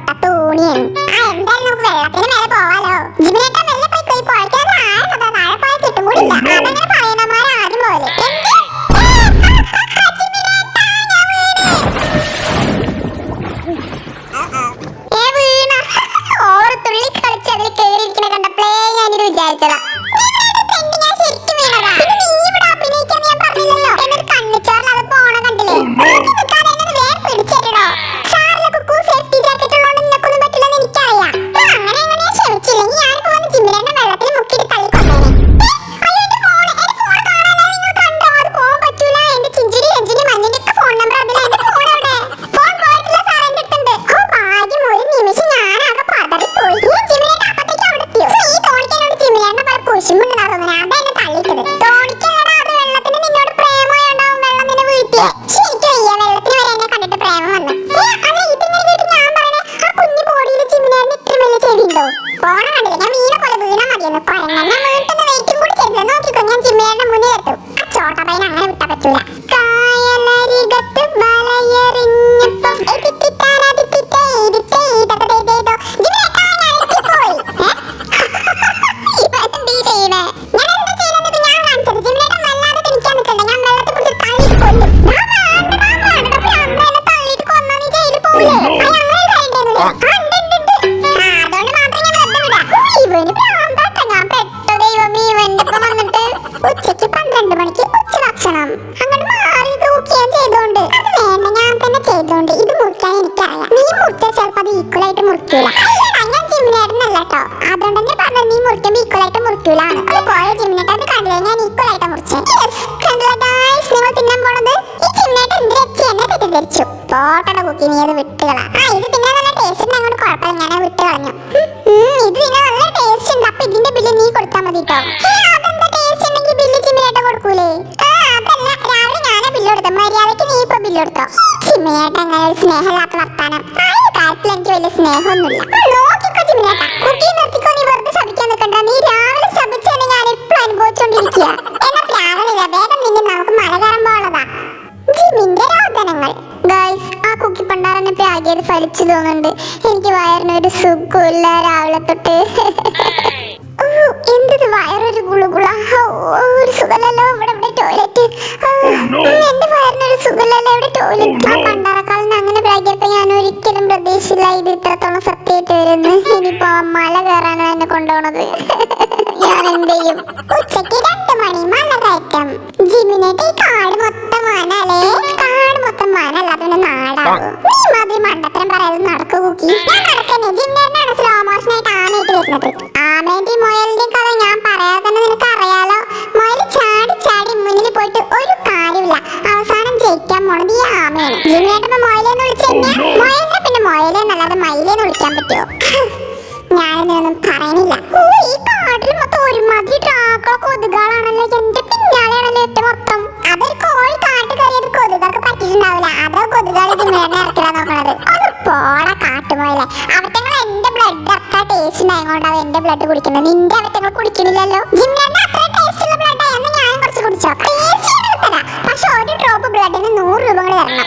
പൊട്ട തൂണിയാണ് ആ എന്തായാലും നമുക്ക് വെള്ളത്തിന് കായലരികത്ത് വലയെറിഞ്ഞപ്പം എതിത്തിട്ടാൻ അതിത്തിട്ടേ ഇതിത്തേ ഇതതതേതേതോ. ജിമിനേട്ടാ, അങ്ങോട്ട് മാറി തൂക്കി ഞാൻ ചെയ്തോണ്ട്. അത് വേണ്ട ഞാൻ തന്നെ ചെയ്തോണ്ട്. ഇത് മുറിക്കാൻ എനിക്കറിയാം. നീ മുറിച്ചാൽ ചിലപ്പോ അത് ഈക്വൽ ആയിട്ട് മുറിക്കൂല. ഞാൻ ജിമിനേട്ടനല്ല കേട്ടോ അതുകൊണ്ട് നീ മുറിക്കുമ്പോ ഈക്വൽ ആയിട്ട് മുറിക്കൂലാണ് അത് പോയ ജിമിനേട്ടൻ അത് കണ്ടില്ല ഞാൻ ഈക്വൽ ആയിട്ട് മുറിച്ചേ. കണ്ടില്ലേ നിങ്ങൾ തിന്നാൻ പോണത് ഈ ജിമിനേട്ടൻ എന്ത് വെച്ച് എന്നെ തെറ്റിദ്ധരിച്ചു. പോട്ടട കുക്കി. നീ അത് വിട്ടുകളാ ആ ഇത് തിന്നാൻ ടേസ്റ്റ് ഉണ്ട്. അങ്ങോട്ട് കുഴപ്പമില്ല ഞാൻ വിട്ടു കളഞ്ഞു. ഇത് തിന്നാൻ നല്ല ടേസ്റ്റ് ഉണ്ട്. അപ്പൊ ഇതിന്റെ ബില്ല് നീ കൊടുത്താൽ മതി കേട്ടോ കൊടുത്തോ ജിമിനേട്ടൻ അങ്ങനെ ഒരു സ്നേഹമില്ലാത്ത വർത്താനം. ആ ഒരു കാര്യത്തിൽ എനിക്ക് വലിയ സ്നേഹമൊന്നുമില്ല. നോക്കിക്കോ ജിമിനേട്ട കുക്കി നിർത്തിക്കോ നീ വെറുതെ ശപിക്കാൻ നിൽക്കണ്ട. നീ രാവിലെ ശപിച്ചാണ് ഞാൻ ഇപ്പൊ അനുഭവിച്ചോണ്ടിരിക്കുക. എന്നാ പ്രാവണില്ല വേഗം നിന്നെ നമുക്ക് മല കയറുമ്പോളതാ ജിമ്മിന്റെ രോദനങ്ങൾ. ഗേൾസ് ആ കുക്കി പണ്ടാറന്നെ പ്രാഗിയത് ഫലിച്ചു തോന്നുന്നുണ്ട്. എനിക്ക് വയറിന് ഒരു സുഖമില്ല രാവിലെ തൊട്ട്. എന്തത് വയറൊരു ഗുളുഗുള. ഓ, ഒരു സുഖമല്ലോ ഇവിടെ ഇവിടെ ടോയ്ലറ്റ് ആ പണ്ടാറക്കാലിന് അങ്ങനെ ഞാൻ ഒരിക്കലും പ്രതീക്ഷിച്ചില്ല. ഇത് ഇത്രത്തോളം സത്യമായിട്ട് വരുന്നു. ഇനിയിപ്പോ ആ മല കയറാനാണ് എന്നെ കൊണ്ടുപോണത്. ഞാൻ എന്ത് ചെയ്യും? ഉച്ചയ്ക്ക് പറയണില്ല ഈ കാട്ടിൽ മൊത്തം ഒരുമാതിരി ട്രാക്കളോ കൊതുകളാണല്ലോ. എന്റെ പിന്നാലെയാണല്ലോ ഏറ്റവും മൊത്തം. അതൊരു കോഴി കാട്ട് കയറിയത് കൊതുകൾക്ക് പറ്റിയിട്ടുണ്ടാവില്ല. അതോ കൊതുകളെ ജിമ്മേനെ ഇറക്കില്ല നോക്കണത്. പോട കാട്ടുപോയില്ലേ അവറ്റങ്ങൾ എന്റെ ബ്ലഡ് അത്ര ടേസ്റ്റ് ഉണ്ടായതുകൊണ്ടാവും എന്റെ ബ്ലഡ് കുടിക്കുന്നത്. നിന്റെ അവറ്റങ്ങൾ കുടിക്കണില്ലല്ലോ. ജിമ്മേന്റെ അത്ര ടേസ്റ്റ് ബ്ലഡ് ആയെന്ന് ഞാൻ കുറച്ച് കുടിച്ചോ ടേസ്റ്റ് പക്ഷെ ഒരു ഡ്രോപ്പ് ബ്ലഡിന് നൂറ് രൂപ തരണം.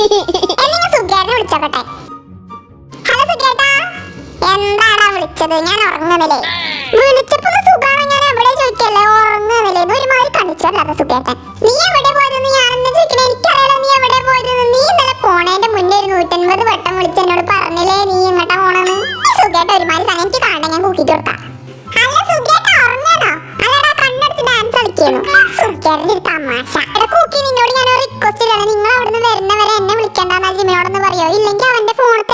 സുഖേട്ടനെ വിളിച്ചോട്ടെ ഹലോ സുഖേട്ടാ. എന്താടാ വിളിച്ചത്? ഞാൻ ഉറങ്ങുന്നില്ലേ? വിളിച്ചപ്പോ സുഖാണ്? ഞാൻ എവിടെ ചോദിക്കല്ലേ? ഉറങ്ങുന്നില്ലേ? ഇത് ഒരുമാതിരി കണിച്ചോണ്ടാ സുഖേട്ടൻ. നീ എവിടെ പോയതെന്ന് ഞാൻ എന്താ ചോദിക്കണേ? എനിക്കറിയാലോ നീ എവിടെ പോയതെന്ന്. നീ ഇന്നലെ പോണേന്റെ മുന്നേ ഒരു നൂറ്റൻപത് വട്ടം വിളിച്ച് പറഞ്ഞില്ലേ നീ എങ്ങട്ടാ പോണെന്ന്? സുഖേട്ട ഒരുമാതിരി തന്നെ എനിക്ക് കാണാൻ ഞാൻ കൂക്കിട്ട് കൊടുക്കാം. കളിക്കുന്നു സുഖേട്ടന്റെ ഒരു തമാശ. എടാ നിന്നോട് ഞാൻ റിക്വസ്റ്റ് ഇല്ല നിങ്ങൾ അവിടുന്ന് വരുന്നവരെ എന്നെ വിളിക്കണ്ടെന്ന് ജിമിയോടൊന്ന് പറയോ? ഇല്ലെങ്കിൽ അവന്റെ ഫോണിൽ